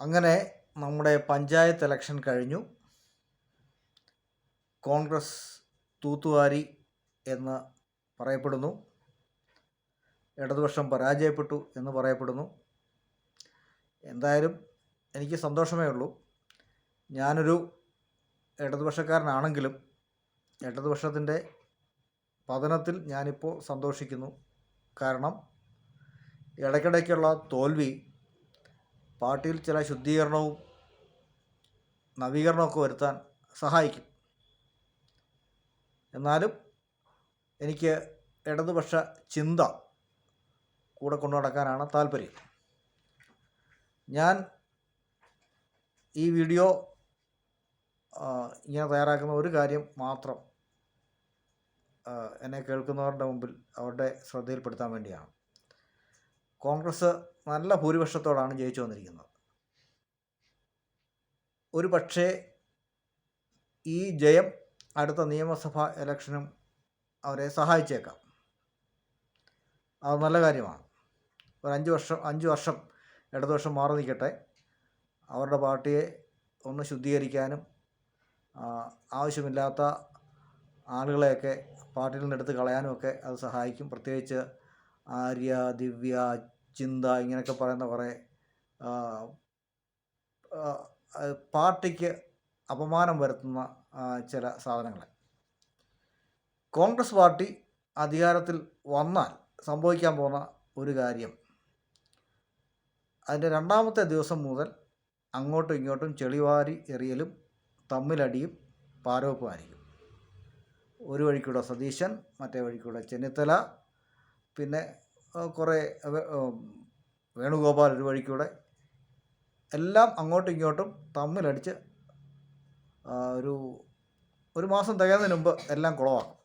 അങ്ങനെ നമ്മുടെ പഞ്ചായത്ത് ഇലക്ഷൻ കഴിഞ്ഞു. കോൺഗ്രസ് തൂത്തുവാരി എന്ന് പറയപ്പെടുന്നു. ഇടതുപക്ഷം പരാജയപ്പെട്ടു എന്ന് പറയപ്പെടുന്നു. എന്തായാലും എനിക്ക് സന്തോഷമേ ഉള്ളൂ. ഞാനൊരു ഇടതുപക്ഷക്കാരനാണെങ്കിലും ഇടതുപക്ഷത്തിന്റെ പതനത്തിൽ ഞാനിപ്പോൾ സന്തോഷിക്കുന്നു. കാരണം ഇടയ്ക്കിടയ്ക്കുള്ള തോൽവി പാർട്ടിയിൽ ചില ശുദ്ധീകരണവും നവീകരണമൊക്കെ വരുത്താൻ സഹായിക്കും. എന്നാലും എനിക്ക് ഇടതുപക്ഷ ചിന്ത കൂടെ കൊണ്ടു നടക്കാനാണ് താല്പര്യം. ഞാൻ ഈ വീഡിയോ ഇങ്ങനെ തയ്യാറാക്കുന്ന ഒരു കാര്യം മാത്രം എന്നെ കേൾക്കുന്നവരുടെ മുമ്പിൽ അവരുടെ ശ്രദ്ധയിൽപ്പെടുത്താൻ വേണ്ടിയാണ്. കോൺഗ്രസ് നല്ല ഭൂരിപക്ഷത്തോടാണ് ജയിച്ചു വന്നിരിക്കുന്നത്. ഒരു പക്ഷേ ഈ ജയം അടുത്ത നിയമസഭാ ഇലക്ഷനും അവരെ സഹായിച്ചേക്കാം. അത് നല്ല കാര്യമാണ്. ഒരു അഞ്ച് വർഷം അഞ്ച് വർഷം ഇടതുപക്ഷം മാറി നിൽക്കട്ടെ. അവരുടെ പാർട്ടിയെ ഒന്ന് ശുദ്ധീകരിക്കാനും ആവശ്യമില്ലാത്ത ആളുകളെയൊക്കെ പാർട്ടിയിൽ നിന്ന് എടുത്ത് കളയാനും ഒക്കെ അത് സഹായിക്കും. പ്രത്യേകിച്ച് ആര്യ ദിവ്യ ചിന്ത ഇങ്ങനെയൊക്കെ പറയുന്ന കുറേ പാർട്ടിക്ക് അപമാനം വരുത്തുന്ന ചില സാധനങ്ങൾ. കോൺഗ്രസ് പാർട്ടി അധികാരത്തിൽ വന്നാൽ സംഭവിക്കാൻ പോകുന്ന ഒരു കാര്യം അതിന്റെ രണ്ടാമത്തെ ദിവസം മുതൽ അങ്ങോട്ടും ഇങ്ങോട്ടും ചെളിവാരി എറിയലും തമ്മിലടിയും പാരോപ്പുമായിരിക്കും. ഒരു വഴിക്കൂടെ സതീശൻ മറ്റേ വഴിക്കൂടെ ചെന്നിത്തല പിന്നെ കുറേ വേണുഗോപാൽ ഒരു വഴിക്കൂടെ എല്ലാം അങ്ങോട്ടും ഇങ്ങോട്ടും തമ്മിലടിച്ച് ഒരു ഒരു മാസം തികയുന്നതിന് മുമ്പ് എല്ലാം കുളമാക്കും.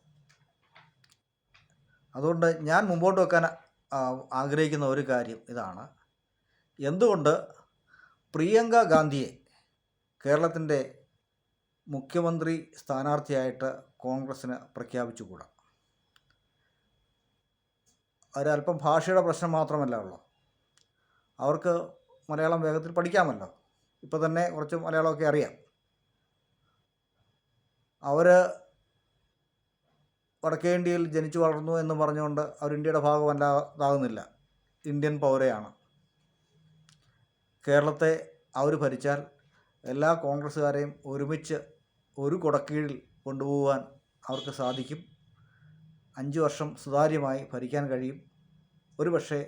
അതുകൊണ്ട് ഞാൻ മുമ്പോട്ട് വെക്കാൻ ആഗ്രഹിക്കുന്ന ഒരു കാര്യം ഇതാണ്. എന്തുകൊണ്ട് പ്രിയങ്ക ഗാന്ധിയെ കേരളത്തിന്റെ മുഖ്യമന്ത്രി സ്ഥാനാർത്ഥിയായിട്ട് കോൺഗ്രസ്സിന് പ്രഖ്യാപിച്ചുകൂടാ? ഒരല്പം ഭാഷയുടെ പ്രശ്നം മാത്രമല്ല ഉള്ളൂ. അവർക്ക് മലയാളം വേഗത്തിൽ പഠിക്കാമല്ലോ. ഇപ്പോൾ തന്നെ കുറച്ച് മലയാളമൊക്കെ അറിയാം. അവർ വടക്കേ ഇന്ത്യയിൽ ജനിച്ചു വളർന്നു എന്ന് പറഞ്ഞുകൊണ്ട് അവർ ഇന്ത്യയുടെ ഭാഗമല്ലാതാകുന്നില്ല. ഇന്ത്യൻ പൗരയാണ്. കേരളത്തെ അവർ ഭരിച്ചാൽ എല്ലാ കോൺഗ്രസ്സുകാരെയും ഒരുമിച്ച് ഒരു കുടക്കീഴിൽ കൊണ്ടുപോകാൻ അവർക്ക് സാധിക്കും. അഞ്ച് വർഷം സുതാര്യമായി ഭരിക്കാൻ കഴിയും. ഒരുപക്ഷെ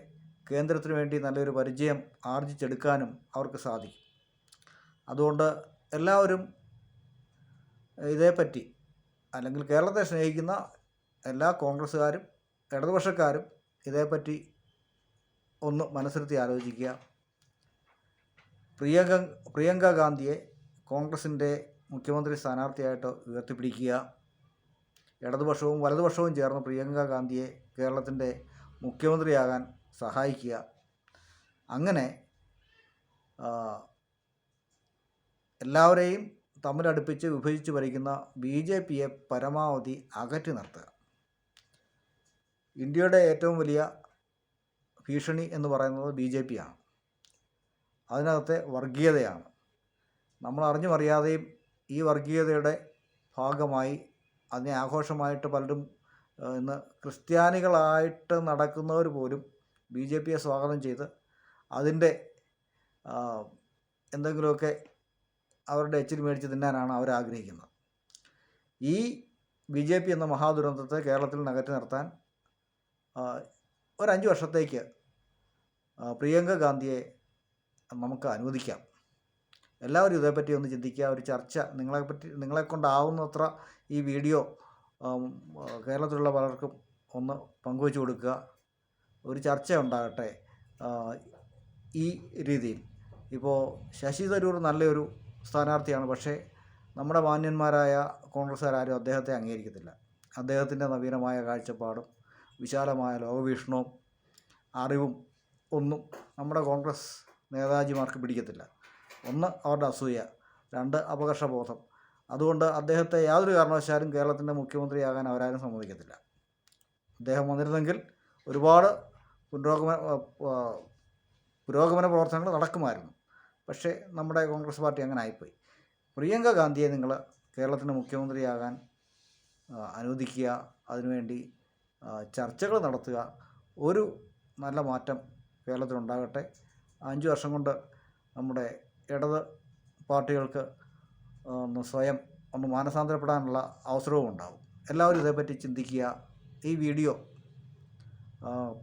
കേന്ദ്രത്തിന് വേണ്ടി നല്ലൊരു പരിചയം ആർജിച്ചെടുക്കാനും അവർക്ക് സാധിക്കും. അതുകൊണ്ട് എല്ലാവരും ഇതേപ്പറ്റി അല്ലെങ്കിൽ കേരളത്തെ സ്നേഹിക്കുന്ന എല്ലാ കോൺഗ്രസ്സുകാരും ഇടതുപക്ഷക്കാരും ഇതേപ്പറ്റി ഒന്ന് മനസ്സിരുത്തി ആലോചിക്കുക. പ്രിയങ്ക പ്രിയങ്ക ഗാന്ധിയെ കോൺഗ്രസിന്റെ മുഖ്യമന്ത്രി സ്ഥാനാർത്ഥിയായിട്ട് ഉയർത്തിപ്പിടിക്കുക. ഇടതുപക്ഷവും വലതുപക്ഷവും ചേർന്ന് പ്രിയങ്ക ഗാന്ധിയെ കേരളത്തിന്റെ മുഖ്യമന്ത്രിയാകാൻ സഹായിക്കുക. അങ്ങനെ എല്ലാവരെയും തമ്മിലടുപ്പിച്ച് വിഭജിച്ച് ഭരിക്കുന്ന ബി ജെ പിയെ പരമാവധി അകറ്റി നിർത്തുക. ഇന്ത്യയുടെ ഏറ്റവും വലിയ ഭീഷണി എന്ന് പറയുന്നത് ബി ജെ പി ആണ് അതിനകത്തെ വർഗീയതയാണ്. നമ്മൾ അറിഞ്ഞുമറിയാതെയും ഈ വർഗീയതയുടെ ഭാഗമായി അതിനെ ആഘോഷമായിട്ട് പലരും ഇന്ന് ക്രിസ്ത്യാനികളായിട്ട് നടക്കുന്നവർ പോലും ബി ജെ പിയെ സ്വാഗതം ചെയ്ത് അതിന്റെ എന്തെങ്കിലുമൊക്കെ അവരുടെ എച്ചിൽ മേടിച്ച് തിന്നാനാണ് അവർ ആഗ്രഹിക്കുന്നത് ഈ ബി ജെ പി എന്ന മഹാദുരന്തത്തെ കേരളത്തിൽ നകറ്റി നിർത്താൻ ഒരു അഞ്ച് വർഷത്തേക്ക് പ്രിയങ്ക ഗാന്ധിയെ നമുക്ക് അനുവദിക്കാം. എല്ലാവരും ഇതേപ്പറ്റി ഒന്ന് ചിന്തിക്കുക. ഒരു ചർച്ച നിങ്ങളെ പറ്റി നിങ്ങളെ കൊണ്ടാവുന്നത്ര ഈ വീഡിയോ കേരളത്തിലുള്ള പലർക്കും ഒന്ന് പങ്കുവെച്ചു കൊടുക്കുക. ഒരു ചർച്ച ഉണ്ടാകട്ടെ ഈ രീതിയിൽ. ഇപ്പോൾ ശശി തരൂർ നല്ലൊരു സ്ഥാനാർത്ഥിയാണ്. പക്ഷേ നമ്മുടെ മാന്യന്മാരായ കോൺഗ്രസ്സുകാരും അദ്ദേഹത്തെ അംഗീകരിക്കത്തില്ല. അദ്ദേഹത്തിന്റെ നവീനമായ കാഴ്ചപ്പാടും വിശാലമായ ലോകവീക്ഷണവും അറിവും ഒന്നും നമ്മുടെ കോൺഗ്രസ് നേതാജിമാർക്ക് പിടിക്കത്തില്ല. ഒന്ന് അവരുടെ അസൂയ രണ്ട് അപകർഷബോധം. അതുകൊണ്ട് അദ്ദേഹത്തെ യാതൊരു കാരണവശാലും കേരളത്തിന്റെ മുഖ്യമന്ത്രിയാകാൻ അവരാരും സമ്മതിക്കത്തില്ല. അദ്ദേഹം വന്നിരുന്നെങ്കിൽ ഒരുപാട് പുരോഗമന പുരോഗമന പ്രവർത്തനങ്ങൾ നടക്കുമായിരുന്നു. പക്ഷേ നമ്മുടെ കോൺഗ്രസ് പാർട്ടി അങ്ങനെ ആയിപ്പോയി. പ്രിയങ്ക ഗാന്ധിയെ നിങ്ങൾ കേരളത്തിന്റെ മുഖ്യമന്ത്രിയാകാൻ അനുവദിക്കുക അതിനുവേണ്ടി ചർച്ചകൾ നടത്തുക ഒരു നല്ല മാറ്റം കേരളത്തിലുണ്ടാകട്ടെ. അഞ്ച് വർഷം കൊണ്ട് നമ്മുടെ ഇടത് പാർട്ടികൾക്ക് ഒന്ന് സ്വയം ഒന്ന് മാനസാന്തരപ്പെടാനുള്ള അവസരവും ഉണ്ടാകും എല്ലാവരും ഇതേപ്പറ്റി ചിന്തിക്കുക. ഈ വീഡിയോ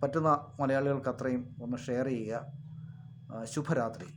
പറ്റുന്ന മലയാളികൾക്ക് അത്രയും ഒന്ന് ഷെയർ ചെയ്യുക. ശുഭരാത്രി.